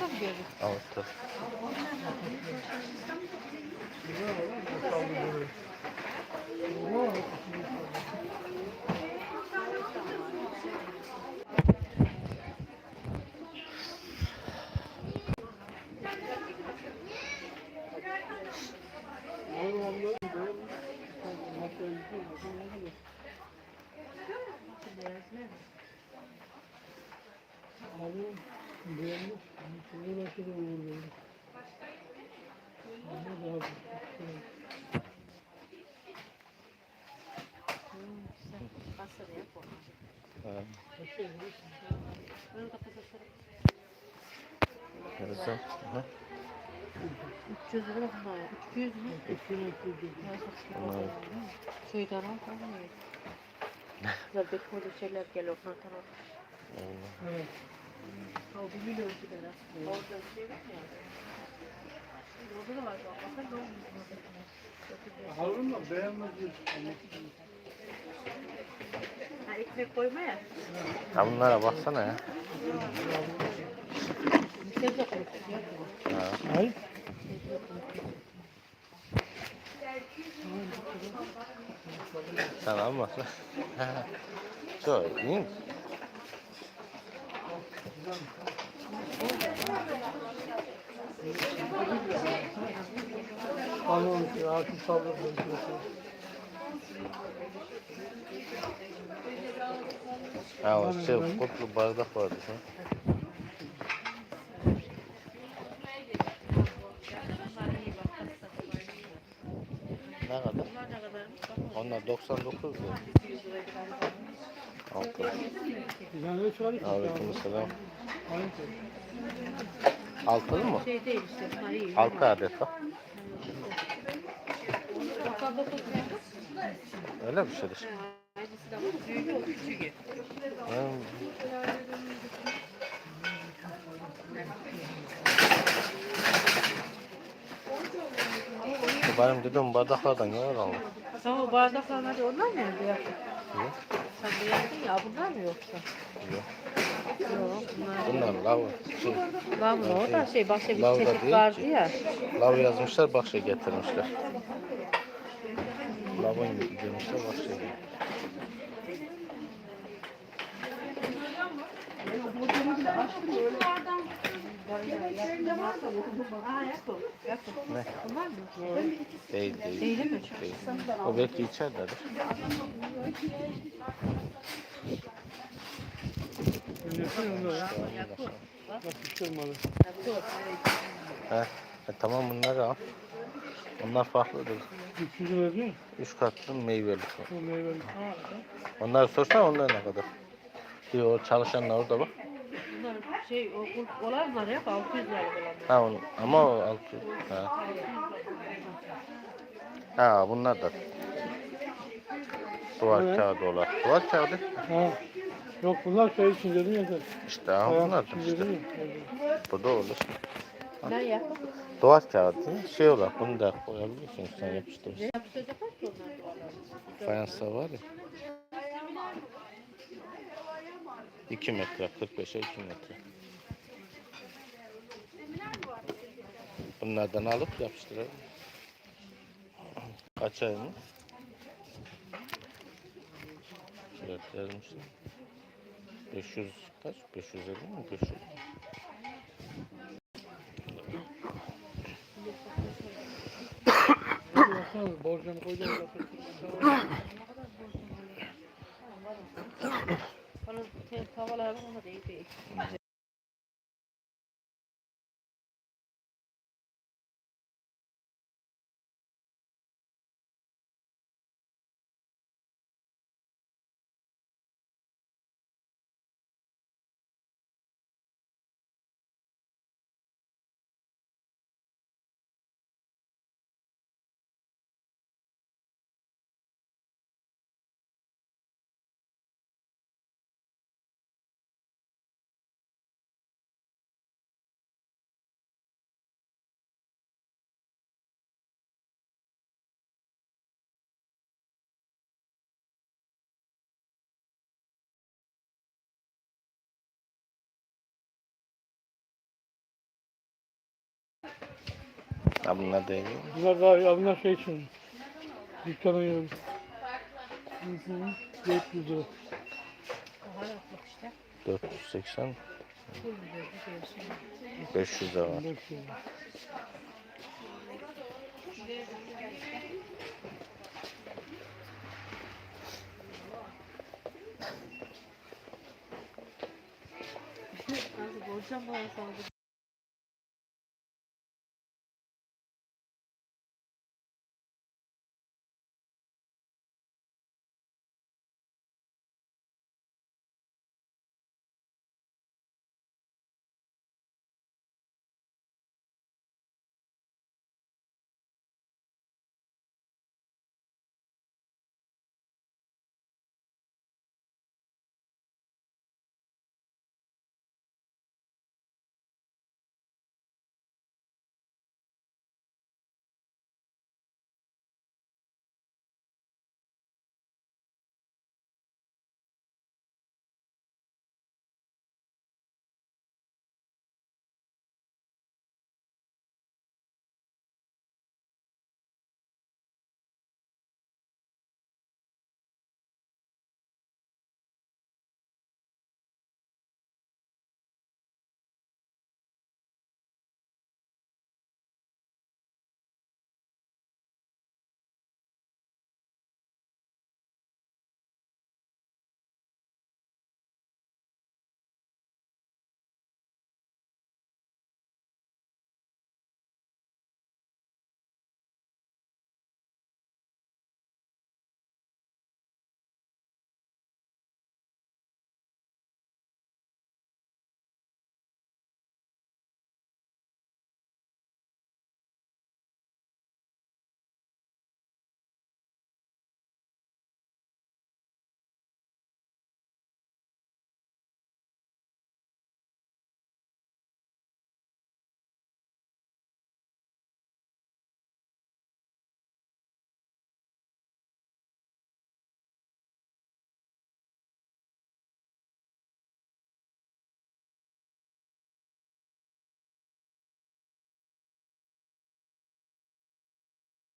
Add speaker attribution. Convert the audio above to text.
Speaker 1: Ağustos'ta mı?
Speaker 2: Ağustos. Aha.
Speaker 1: 300 lira bunlar. 300 mü?
Speaker 2: Bunlar
Speaker 1: Şeyden al tamam Güzel bir böyle şeyler geliyor al.
Speaker 2: Allah.
Speaker 1: O bir milyon aslında. Orada şey var ya. Orada da var. Bakın ne olmuş.
Speaker 3: Harun da beğenmedi.
Speaker 1: Ha ekmek koyma ya.
Speaker 2: Ha bunlara baksana ya. Ha.
Speaker 3: Hayır.
Speaker 2: Sen almasın. Çok iyi.
Speaker 3: Tamam, saldırdı.
Speaker 2: Ha o şey kutlu bardak vardı. Ha. Ne kadar? Onlar 99 lira.
Speaker 1: 100 lira gider.
Speaker 2: Altı. Aleyküm selam. Altılı mı? Altı adet.
Speaker 1: 99 lira.
Speaker 2: Öyle bir şeydir.
Speaker 1: Ha.
Speaker 2: Benim dediğim bardaklardan ne var ama?
Speaker 1: Tamam o bardaklar hadi onlar mı ya?
Speaker 2: Yok.
Speaker 1: Sen beğendin ya bunlar mı yoksa?
Speaker 2: Yok.
Speaker 1: Bunlar.
Speaker 2: Lav. Şey,
Speaker 1: mı o da şey başka bir çeşit vardı ya.
Speaker 2: lav yazmışlar bak şey getirmişler. Demişler bak şey. Ne? Değil değil.
Speaker 1: Değil mi?
Speaker 2: Değil. O belki içeridedir. He. E, tamam bunları al. Onlar farklıdır.
Speaker 3: 300 lira değil mi?
Speaker 2: Üç katlı meyveli.
Speaker 3: O meyveli.
Speaker 2: Onları sorsan onlar ne kadar? O çalışanlar orada bak.
Speaker 1: Bunlar şey o olanlar hep 600 lira.
Speaker 2: Ha onu, ama o altı. Ha. ha bunlar da. Duvar
Speaker 3: Evet.
Speaker 2: kağıdı olan. Duvar kağıdı.
Speaker 3: Ha. Yok bunlar şey için dedim ya. sen.
Speaker 2: İşte ha
Speaker 3: Ayak
Speaker 2: bunlar da
Speaker 3: için
Speaker 2: işte.
Speaker 3: dedim ya.
Speaker 2: Bu da olur.
Speaker 1: Ne ya?
Speaker 2: Duvar kağıdı şey olarak bunu da koyabiliyorsun sen yapıştırırsın. Fayanslar var ya. 2 metre, 45'e 2 metre. Bunlardan alıp yapıştıralım. Kaç ay mı? Evet yazmışlar. 500 kaç? 550 mi? 500.
Speaker 3: Baksana borcunu koyacağım.
Speaker 1: Bana havalar ona da iyi değil.
Speaker 2: Ha bunlar değil.
Speaker 3: Bunlar daha ya bunlar şey için. Dükkanın yolu. Hı hı. 400 lira.
Speaker 1: Baharatlık işte.
Speaker 2: 480,
Speaker 1: Pul biber, biber,
Speaker 2: 500 lira var.
Speaker 3: 500 lira.
Speaker 1: Borcam bana saldı.